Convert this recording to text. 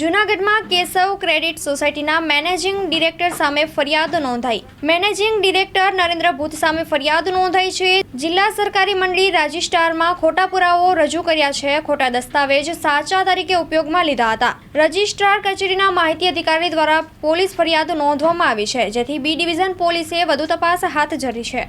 જૂનાગઢમાં કેશવ ક્રેડિટ સોસાયટીના managing director સામે ફરિયાદ નોંધાઈ. મેનેજિંગ ડિરેક્ટર નરેન્દ્ર ભૂત સામે ફરિયાદ નોંધાઈ છે. જિલ્લા સરકારી મંડળી રજિસ્ટ્રારમાં ખોટા પુરાવો રજૂ કર્યા છે. ખોટા દસ્તાવેજ સાચા તરીકે ઉપયોગમાં લીધા હતા. રજિસ્ટ્રાર કચેરીના માહિતી અધિકારી દ્વારા પોલીસ ફરિયાદ નોંધવામાં આવી છે, જેથી બી ડિવિઝન પોલીસે વધુ તપાસ હાથ ધરી છે.